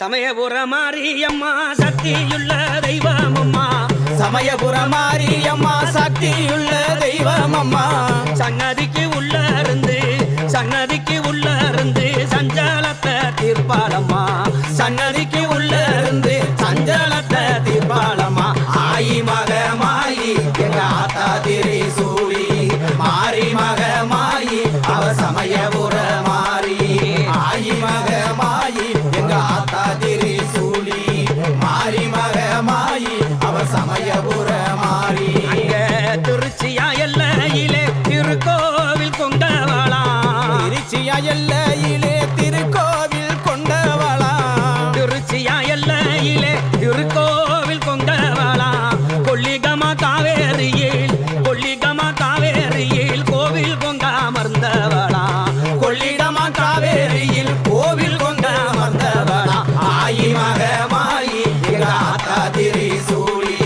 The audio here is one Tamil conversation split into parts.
சமயபுர மாரியம்மா சக்தியுள்ள தெய்வமம்மா. சமயபுர மாரியம்மா சக்தியுள்ள தெய்வமம்மா. சங்கதிக்கு எல்லையிலே திருக்கோவில் கொண்டவளா. திருச்சியா எல்லையிலே திருக்கோவில் கொண்டவளா. கொல்லிகமா காவேரியில் கொல்லிகமா காவேரியில் கோவில் கொண்ட அமர்ந்தவளா. கொள்ளிடமா காவேரியில் கோவில் கொண்ட அமர்ந்தவளா. ஆயி மக மாயி திரி சூழி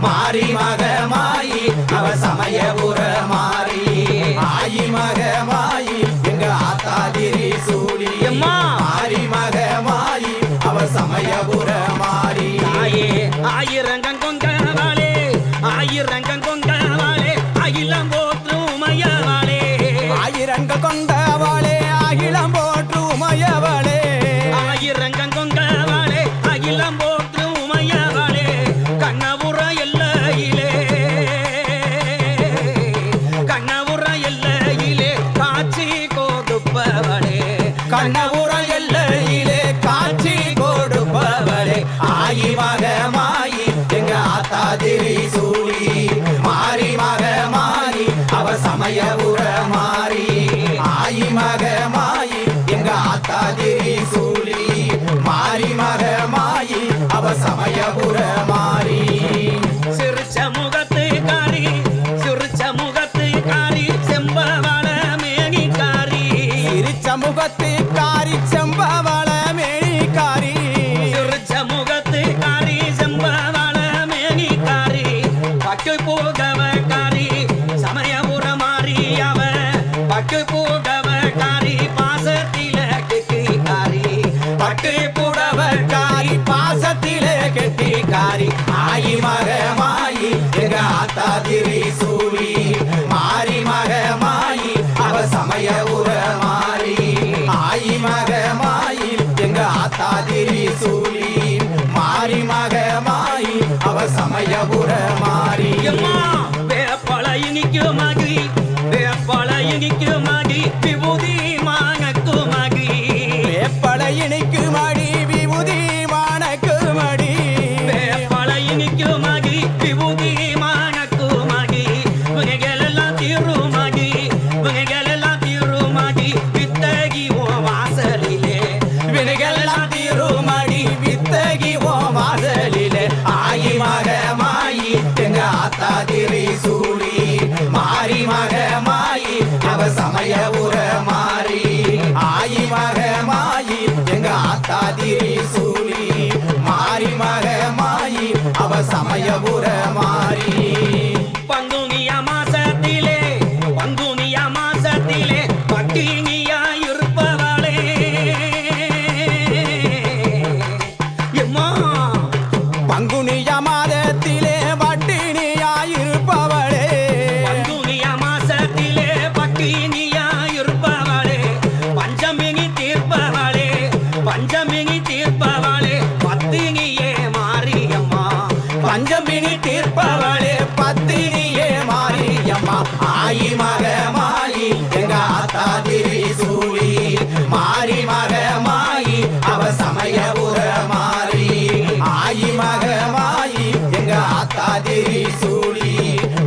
மாறி மக மாயி அவ சமயபுர மாறி. ஆயி மக കൊണ്ട കൊണ്ട சமயபுர மகமாயி அவ சமய உர மாறி ஆயி மகமாயி எங்க ஆத்தாதிரி சூழி மாறி மகமாயி அவ சமய உர மாயி மக மாயி எங்க ஆத்தா திரி சூழி. மாறி மக மாயி அவ சமய உர மாறி. ஆயி மக மாயி எங்க ஆத்தா திரி சூழி.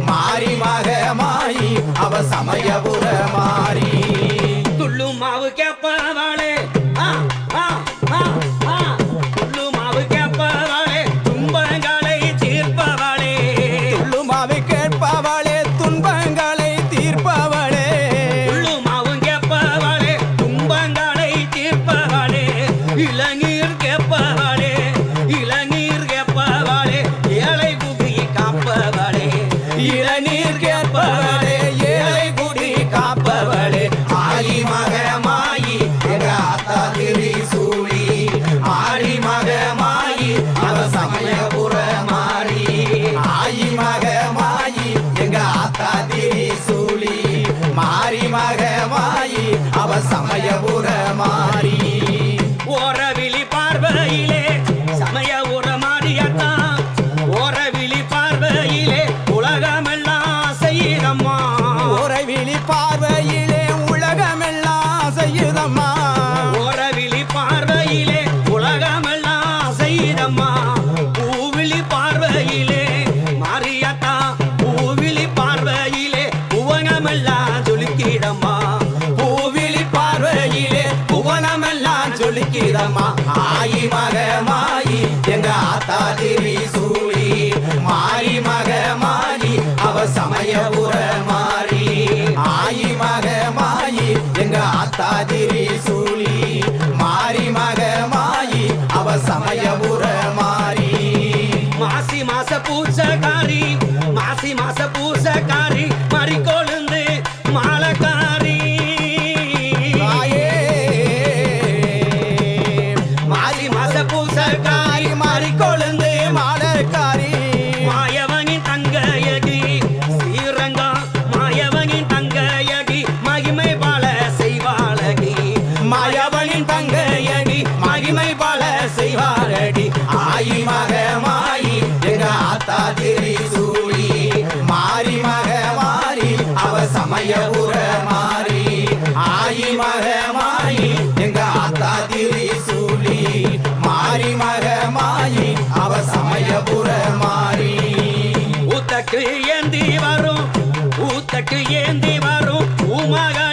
மாறி மக மாயி அவ சமய உர மாறி மாதிரி சூழி மாறி மகமாயி அவ சமயபுர மாறி சமயபுர மாறி ஆயி மக மாயி எங்க ஆத்தாதிரி சூழி மாறி மக மாயி அவ சமயபுர மாறி. மாசி மாச பூசகாரி மாசி மாச பூசகாரி மறிக்கொழுந்து அவ மாறி ஆயி மக மாயி எங்க ஆத்தா திரி சூழி மாறி மக மாயி அவ சமயபுர மாறி. ஊத்தக்கு ஏந்தி வரும் ஊத்தக்கு ஏந்தி வரும் உமகா